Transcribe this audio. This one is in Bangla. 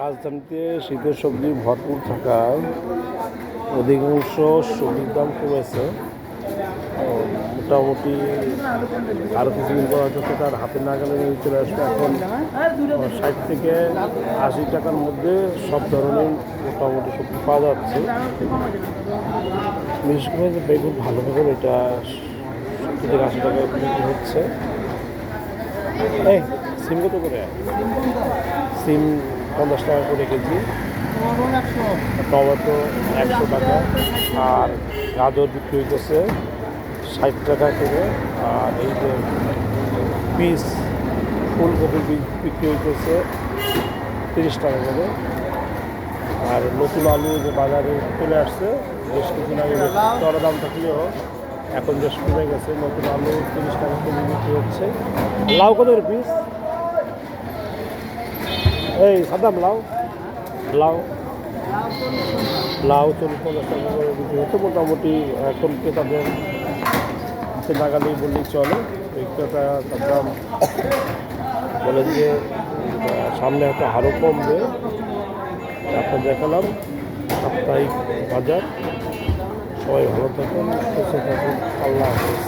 রাজধানীতে শীতের সবজি ভরপুর থাকায় অধিকাংশ সবজির দাম কমেছে। মোটামুটি আরও কিছুদিন পর হয়তো তার হাতে না গেলে চলে আসবে। এখন ষাট থেকে আশি টাকার মধ্যে সব ধরনের মোটামুটি সবজি পাওয়া যাচ্ছে। বিশেষ করে যে বেগুন ভালো বেগুন, এটা সত্তর থেকে আশি টাকায় বিক্রি হচ্ছে। এই, সিম কত করে? সিম পঞ্চাশ টাকা করে কেজি। টমেটো একশো টাকা। আর গাজর বিক্রি হইতেছে ষাট টাকা করে। আর এই যে পিস, ফুলকপি বিক্রি হইতেছে তিরিশ টাকা করে। আর নতুন আলু যে বাজারে চলে আসছে, বেশ কিছুদিন আগে দর দাম থাকলেও এখন বেশ কমে গেছে। নতুন আলু তিরিশ টাকা কেজি বিক্রি হচ্ছে। লাউ পিস এই সাদাম লাউ লাউ লাউ টাকা বিক্রি মোটামুটি এখন ক্রেতাদের হাতে বললেই চলে। ক্রেতা তার বলেন যে, সামনে হয়তো আরও কমবে। আপনার দেখালাম, সাপ্তাহিক বাজার। সবাই ভালো থাকুন, সুস্থ থাকুন। আল্লাহ হাফেজ।